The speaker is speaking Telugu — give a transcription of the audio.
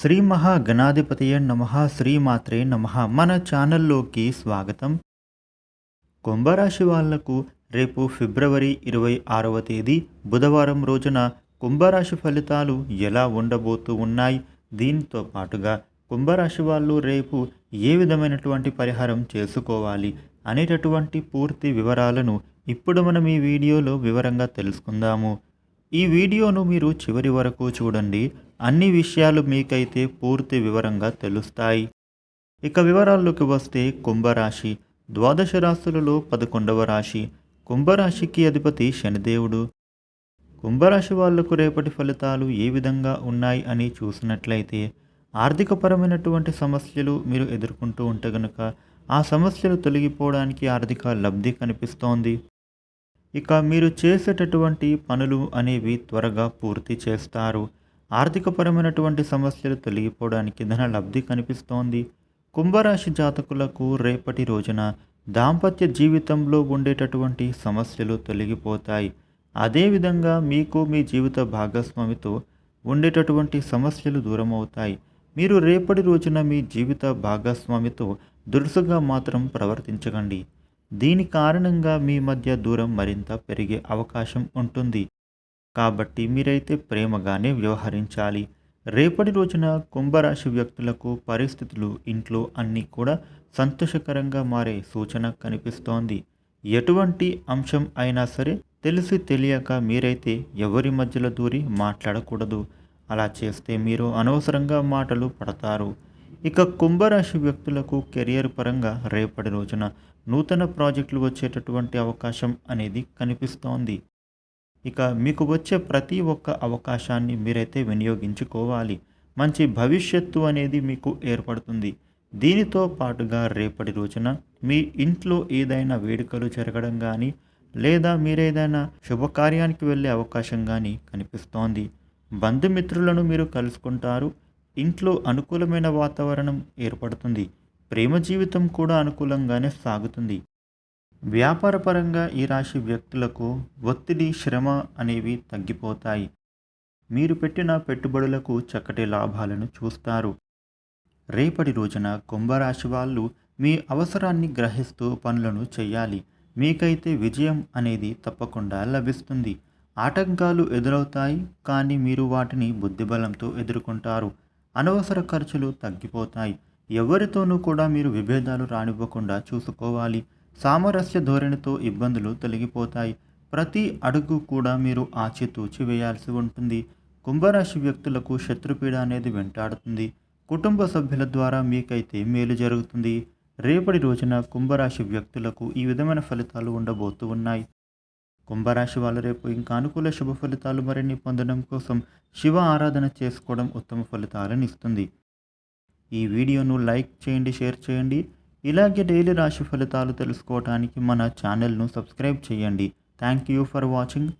శ్రీ మహాగణాధిపతయ నమ శ్రీమాత్రే నమ. మన ఛానల్లోకి స్వాగతం. కుంభరాశి వాళ్ళకు రేపు ఫిబ్రవరి ఇరవై ఆరవ తేదీ బుధవారం రోజున కుంభరాశి ఫలితాలు ఎలా ఉండబోతూ ఉన్నాయి? దీంతో పాటుగా కుంభరాశి వాళ్ళు రేపు ఏ విధమైనటువంటి పరిహారం చేసుకోవాలి అనేటటువంటి పూర్తి వివరాలను ఇప్పుడు మనం ఈ వీడియోలో వివరంగా తెలుసుకుందాము. ఈ వీడియోను మీరు చివరి వరకు చూడండి. అన్ని విషయాలు మీకైతే పూర్తి వివరంగా తెలుస్తాయి. ఇక వివరాల్లోకి వస్తే కుంభరాశి. ద్వాదశ రాశులలో పదకొండవ రాశి. కుంభరాశికి అధిపతి శనిదేవుడు. కుంభరాశి వాళ్ళకు రేపటి ఫలితాలు ఏ విధంగా ఉన్నాయి అని చూసినట్లయితే ఆర్థికపరమైనటువంటి సమస్యలు మీరు ఎదుర్కొంటూ ఉంటే గనుక ఆ సమస్యలు తొలగిపోవడానికి ఆర్థిక లబ్ధి కనిపిస్తోంది. ఇక మీరు చేసేటటువంటి పనులు అనేవి త్వరగా పూర్తి చేస్తారు. ఆర్థికపరమైనటువంటి సమస్యలు తొలగిపోవడానికి ధన లబ్ధి కనిపిస్తోంది. కుంభరాశి జాతకులకు రేపటి రోజున దాంపత్య జీవితంలో ఉండేటటువంటి సమస్యలు తొలగిపోతాయి. అదేవిధంగా మీకు మీ జీవిత భాగస్వామితో ఉండేటటువంటి సమస్యలు దూరం అవుతాయి మీరు రేపటి రోజున మీ జీవిత భాగస్వామితో దురుసుగా మాత్రం ప్రవర్తించకండి. దీని కారణంగా మీ మధ్య దూరం మరింత పెరిగే అవకాశం ఉంటుంది. కాబట్టి మీరైతే ప్రేమగానే వ్యవహరించాలి. రేపటి రోజున కుంభరాశి వ్యక్తులకు పరిస్థితులు ఇంట్లో అన్నీ కూడా సంతోషకరంగా మారే సూచన కనిపిస్తోంది. ఎటువంటి అంశం అయినా సరే తెలిసి తెలియక మీరైతే ఎవరి మధ్యలో దూరి మాట్లాడకూడదు. అలా చేస్తే మీరు అనవసరంగా మాటలు పడతారు. ఇక కుంభరాశి వ్యక్తులకు కెరియర్ పరంగా రేపటి రోజున నూతన ప్రాజెక్టులు వచ్చేటటువంటి అవకాశం అనేది కనిపిస్తోంది. ఇక మీకు వచ్చే ప్రతి ఒక్క అవకాశాన్ని మీరైతే వినియోగించుకోవాలి. మంచి భవిష్యత్తు అనేది మీకు ఏర్పడుతుంది. దీనితో పాటుగా రేపటి రోజున మీ ఇంట్లో ఏదైనా వేడుకలు జరగడం కానీ లేదా మీరేదైనా శుభకార్యానికి వెళ్ళే అవకాశం కానీ కనిపిస్తోంది. బంధుమిత్రులను మీరు కలుసుకుంటారు. ఇంట్లో అనుకూలమైన వాతావరణం ఏర్పడుతుంది. ప్రేమ జీవితం కూడా అనుకూలంగానే సాగుతుంది. వ్యాపారపరంగా ఈ రాశి వ్యక్తులకు ఒత్తిడి శ్రమ అనేవి తగ్గిపోతాయి. మీరు పెట్టిన పెట్టుబడులకు చక్కటి లాభాలను చూస్తారు. రేపటి రోజున కుంభరాశి వాళ్ళు మీ అవసరాన్ని గ్రహిస్తూ పనులను చేయాలి. మీకైతే విజయం అనేది తప్పకుండా లభిస్తుంది. ఆటంకాలు ఎదురవుతాయి కానీ మీరు వాటిని బుద్ధిబలంతో ఎదుర్కొంటారు. అనవసర ఖర్చులు తగ్గిపోతాయి. ఎవరితోనూ కూడా మీరు విభేదాలు రానివ్వకుండా చూసుకోవాలి. సామరస్య ధోరణితో ఇబ్బందులు తొలగిపోతాయి. ప్రతి అడుగు కూడా మీరు ఆచితూచి వేయాల్సి ఉంటుంది. కుంభరాశి వ్యక్తులకు శత్రుపీడ అనేది వెంటాడుతుంది. కుటుంబ సభ్యుల ద్వారా మీకైతే మేలు జరుగుతుంది. రేపటి రోజున కుంభరాశి వ్యక్తులకు ఈ విధమైన ఫలితాలు ఉండబోతూ ఉన్నాయి. కుంభరాశి వాళ్ళు రేపు ఇంకా అనుకూల శుభ ఫలితాలు మరిన్ని పొందడం కోసం శివ ఆరాధన చేసుకోవడం ఉత్తమ ఫలితాలను ఇస్తుంది. ఈ వీడియోను లైక్ చేయండి షేర్ చేయండి. ఇలాగే డైలీ రాశి ఫలితాలు తెలుసుకోవటానికి మన ఛానల్ను సబ్స్క్రైబ్ చేయండి. Thank you for watching